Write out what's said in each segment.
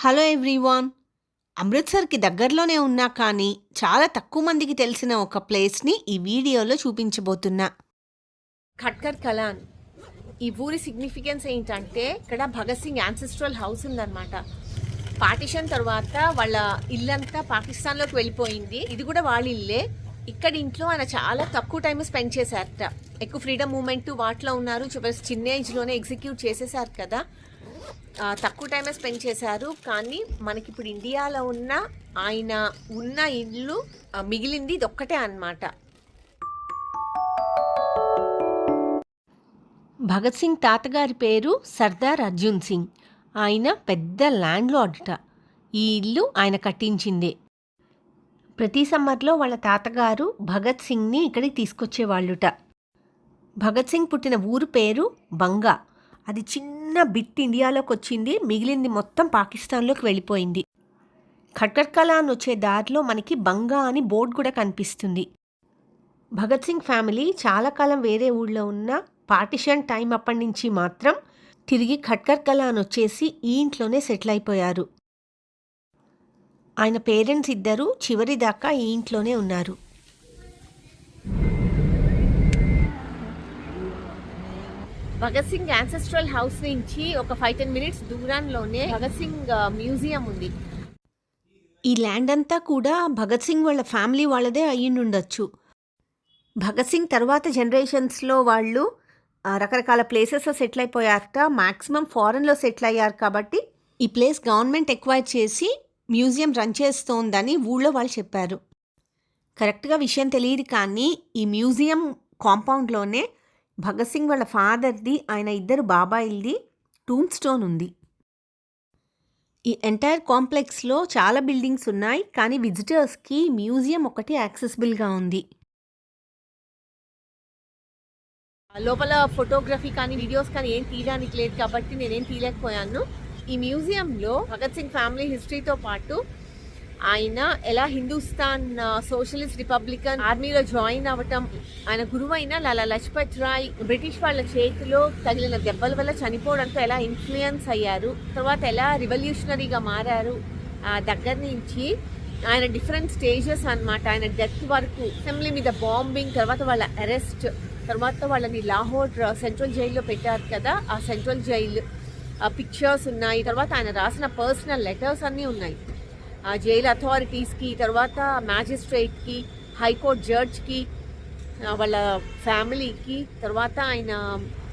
Hello everyone. అమృత్సర్కి దగ్గరలోనే ఉన్నా కానీ చాలా తక్కువ మందికి తెలిసిన ఒక ప్లేస్ని ఈ వీడియోలో చూపించబోతున్నా. ఖట్కర్ కలాన్. ఈ ఊరి సిగ్నిఫికెన్స్ ఏంటంటే ఇక్కడ భగత్ సింగ్ యాన్సెస్ట్రల్ హౌస్ ఉందన్నమాట. పార్టిషన్ తర్వాత వాళ్ళ ఇల్లంతా పాకిస్తాన్లోకి వెళ్ళిపోయింది. ఇది కూడా వాళ్ళ ఇల్లే. ఇక్కడ ఇంట్లో ఆయన చాలా తక్కువ టైం స్పెండ్ చేశారట. ఎక్కువ ఫ్రీడమ్ మూమెంట్ వాటిలో ఉన్నారు. చిన్న ఏజ్లోనే ఎగ్జిక్యూట్ చేసేసారు కదా. తక్కువ టైమే స్పెండ్ చేశారు. కానీ మనకి ఇప్పుడు ఇండియాలో ఉన్న ఆయన ఉన్న ఇల్లు మిగిలింది ఇది ఒక్కటే అన్నమాట. భగత్ సింగ్ తాతగారి పేరు సర్దార్ అర్జున్ సింగ్. ఆయన పెద్ద ల్యాండ్ లార్డట ఈ ఇల్లు ఆయన కట్టించిందే. ప్రతి సమ్మర్లో వాళ్ళ తాతగారు భగత్ సింగ్ని ఇక్కడికి తీసుకొచ్చేవాళ్ళుట. భగత్ సింగ్ పుట్టిన ఊరు పేరు బంగా. అది చిన్న బిట్ ఇండియాలోకి వచ్చింది మిగిలింది మొత్తం పాకిస్తాన్లోకి వెళ్ళిపోయింది. ఖట్కర్ కలాన్ వచ్చే దారిలో మనకి బంగా అని బోర్డు కూడా కనిపిస్తుంది. భగత్ సింగ్ ఫ్యామిలీ చాలా కాలం వేరే ఊళ్ళో ఉన్న పార్టిషన్ టైం అప్పటి నుంచి మాత్రం తిరిగి ఖట్కర్ కలాన్ వచ్చేసి ఈ ఇంట్లోనే సెటిల్ అయిపోయారు. ఆయన పేరెంట్స్ ఇద్దరు చివరి దాకా ఈ ఇంట్లోనే ఉన్నారు. భగత్ సింగ్ యాన్సెస్ట్రల్ హౌస్ నుంచి ఒక ఫైవ్ టెన్ మినిట్స్ దూరంలోనే భగత్ సింగ్ మ్యూజియం ఉంది. ఈ ల్యాండ్ అంతా కూడా భగత్ సింగ్ వాళ్ళ ఫ్యామిలీ వాళ్ళదే అయ్యిండుండొచ్చు భగత్ సింగ్ తర్వాత జనరేషన్స్లో వాళ్ళు రకరకాల ప్లేసెస్లో సెటిల్ అయిపోయారట. మ్యాక్సిమం ఫారెన్లో సెటిల్ అయ్యారు కాబట్టి ఈ ప్లేస్ గవర్నమెంట్ ఎక్వైర్ చేసి మ్యూజియం రన్ చేస్తోందని ఊళ్ళో వాళ్ళు చెప్పారు. కరెక్ట్గా విషయం తెలియదు కానీ ఈ మ్యూజియం కాంపౌండ్లోనే భగత్ సింగ్ వాళ్ళ ఫాదర్ది ఆయన ఇద్దరు బాబాయిల్ది టూమ్ స్టోన్ ఉంది. ఈ ఎంటైర్ కాంప్లెక్స్లో చాలా బిల్డింగ్స్ ఉన్నాయి కానీ విజిటర్స్కి మ్యూజియం ఒకటి యాక్సెసిబుల్గా ఉంది. లోపల ఫోటోగ్రఫీ కానీ వీడియోస్ కానీ ఏం తీయడానికి లేదు కాబట్టి నేనేం తీయలేకపోయాను. ఈ మ్యూజియంలో భగత్ సింగ్ ఫ్యామిలీ హిస్టరీతో పాటు ఆయన ఎలా హిందుస్థాన్ సోషలిస్ట్ రిపబ్లికన్ ఆర్మీలో జాయిన్ అవ్వటం ఆయన గురువైన లాలా లజపత్ రాయ్ బ్రిటిష్ వాళ్ళ చేతిలో తగిలిన దెబ్బల వల్ల చనిపోవడంతో ఎలా ఇన్ఫ్లుయెన్స్ అయ్యారు తర్వాత ఎలా రివల్యూషనరీగా మారారు దగ్గర నుంచి ఆయన డిఫరెంట్ స్టేజెస్ అనమాట ఆయన డెత్ వరకు అసెంబ్లీ మీద బాంబింగ్ తర్వాత వాళ్ళ అరెస్ట్ తర్వాత వాళ్ళని లాహోర్ సెంట్రల్ జైల్లో పెట్టారు కదా ఆ సెంట్రల్ జైలు పిక్చర్స్ ఉన్నాయి తర్వాత ఆయన రాసిన పర్సనల్ లెటర్స్ అన్నీ ఉన్నాయి. జైల్ అథారిటీస్కి తర్వాత మ్యాజిస్ట్రేట్కి హైకోర్టు జడ్జ్కి వాళ్ళ ఫ్యామిలీకి తర్వాత ఆయన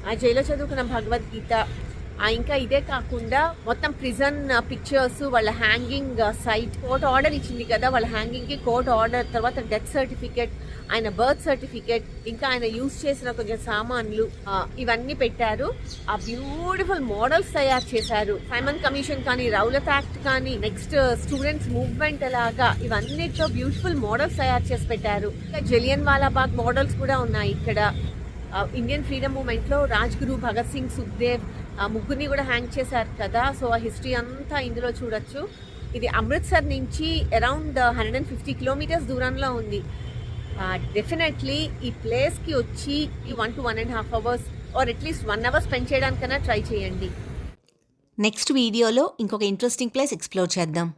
ఆ జైల్లో చదువుకున్న భగవద్గీత ఇంకా ఇదే కాకుండా మొత్తం ప్రిజన్ పిక్చర్స్ వాళ్ళ హ్యాంగింగ్ సైట్ కోర్ట్ ఆర్డర్ ఇచ్చింది కదా వాళ్ళ హ్యాంగింగ్కి కోర్ట్ ఆర్డర్ తర్వాత డెత్ సర్టిఫికేట్ ఆయన బర్త్ సర్టిఫికేట్ ఇంకా ఆయన యూజ్ చేసిన కొంచెం సామాన్లు ఇవన్నీ పెట్టారు. ఆ బ్యూటిఫుల్ మోడల్స్ తయారు చేశారు. సైమన్ కమిషన్ కానీ రౌలత్ యాక్ట్ కానీ నెక్స్ట్ స్టూడెంట్స్ మూవ్మెంట్ ఎలాగా ఇవన్నిటితో బ్యూటిఫుల్ మోడల్స్ తయారు చేసి పెట్టారు. ఇంకా జలియన్ వాలాబాగ్ మోడల్స్ కూడా ఉన్నాయి ఇక్కడ. ఇండియన్ ఫ్రీడమ్ మూమెంట్లో రాజ్గురు భగత్ సింగ్ సుఖ్దేవ్ ఆ ముగ్గురిని కూడా హ్యాంగ్ చేశారు కదా. సో ఆ హిస్టరీ అంతా ఇందులో చూడొచ్చు. ఇది అమృత్సర్ నుంచి around hundred and fifty kilometres దూరంలో ఉంది. డెఫినెట్లీ ఈ ప్లేస్కి వచ్చి ఈ one to one and half hours or at least one hour spend చేయడానికైనా ట్రై చేయండి. నెక్స్ట్ వీడియోలో ఇంకొక ఇంట్రెస్టింగ్ ప్లేస్ ఎక్స్ప్లోర్ చేద్దాం.